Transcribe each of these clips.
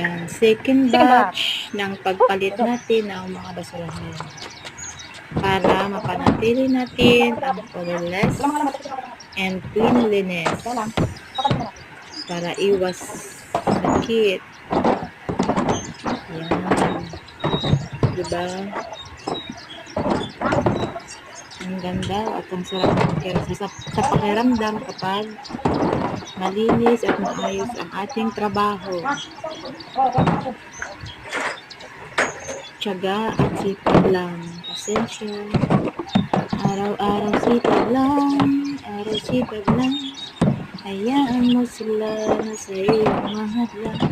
Ayan, second batch ng pagpalit natin ng mga basurahan. Para mapanatili natin ang colorless and cleanliness. Para iwas sakit. Ayan. Diba? Ang ganda at ang sarap sa, sa pakiramdam kapag malinis at maayos ang ating trabaho. Tiyaga at sipag lang. Pasensya. Araw-araw sipag lang. Araw sipag lang. Hayaan mo sila na sa iyong mahadlang.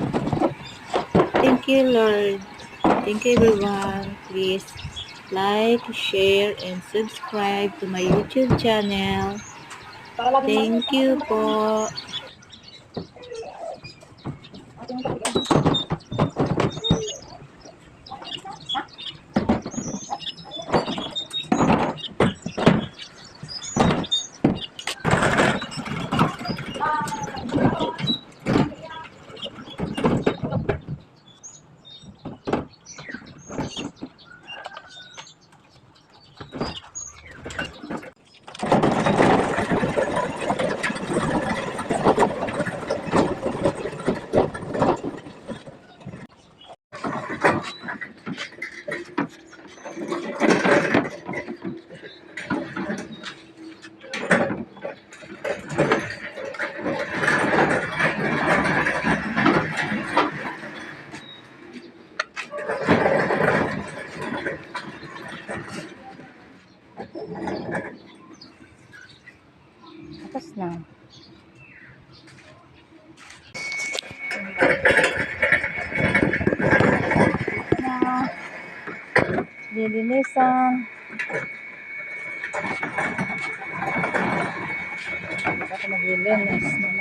Thank you, Lord. Thank you, everyone. Please like, share, and subscribe to my YouTube channel. Thank you po. Tapos na. Na. Lilinisan. Dapat naglilinis ng